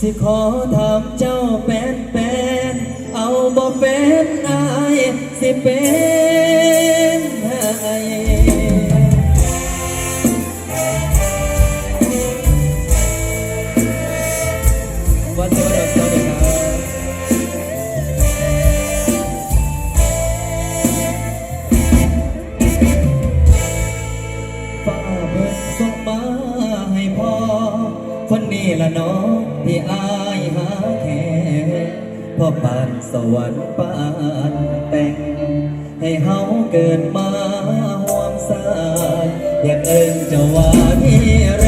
สิขอถามเจ้าแป้นแป้นเอาบ่เป็นอายสิเป็น่ละน้องที่อายหาแค่พอปานสวรรค์ปานแต่ง ให้เฮาเกิดมาห่วงสายอยากเอิ้นจะว่าที่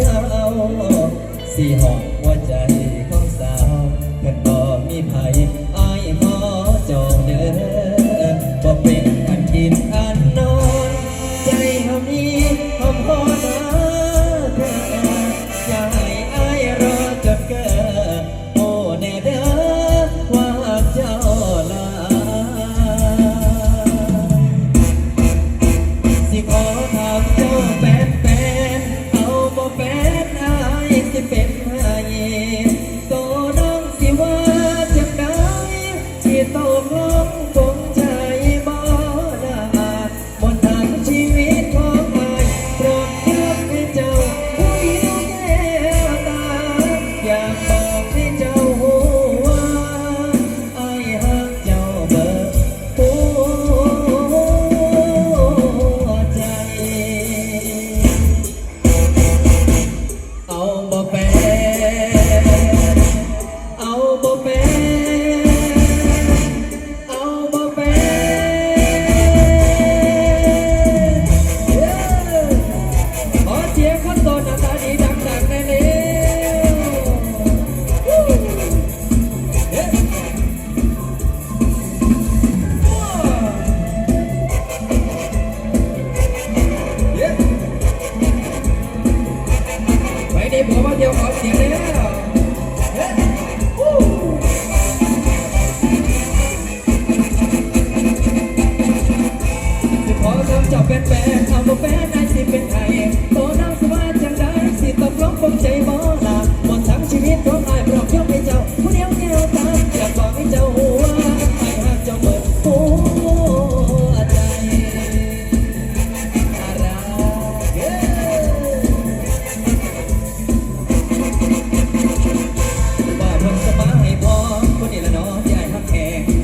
จ้าสี่หอกหัวใจ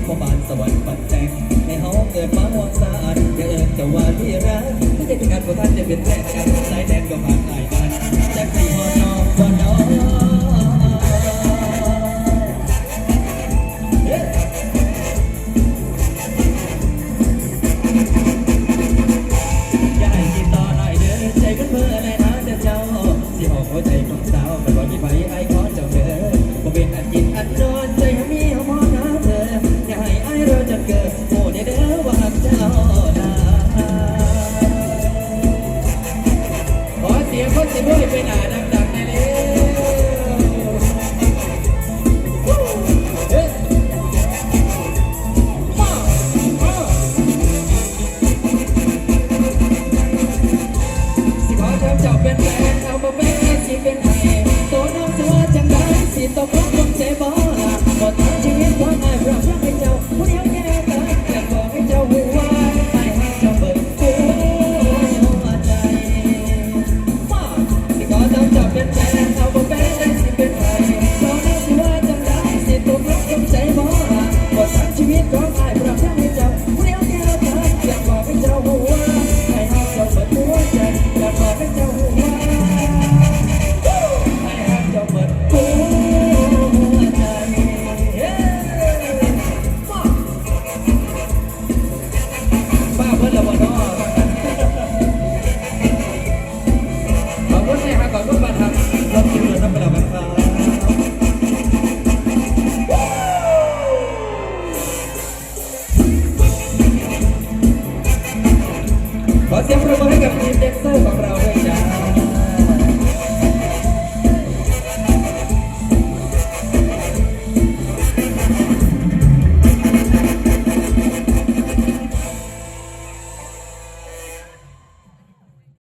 พ่ะบานสวรรค์ปัดแต่งในห้องเกิดมาวางสะอาดอย่าเอิญแต่ว่าที่รักถ้าได้เป็นการประท่านจะเป็นแต่งกันสายแดนก็ผ่านหลายวันแต่ไม่พอนอน บ่แม่สิเป็นให้ตน้องตัวจังได้สิตกลงคงใจบ่ล่ะบ่ต้องชีวิตว่าไอ้รักรัให้เจ้าผู้เดียวแค่ตายแต่บอกให้เจ้าหูว่าไอ้ให้เจ้าเบิกหัวใจป้าสิขอเจ้าจับเป็นแฟนเอาบ่แม่สิเป็นไงตัวน้องตัวจังได้สิตกลงคงใจบ่ล่ะบ่ต้องชีวิตว่าไอ้รักรัก เสียงประมือให้กับทีมแดนเซอร์ของเราด้วยจ้า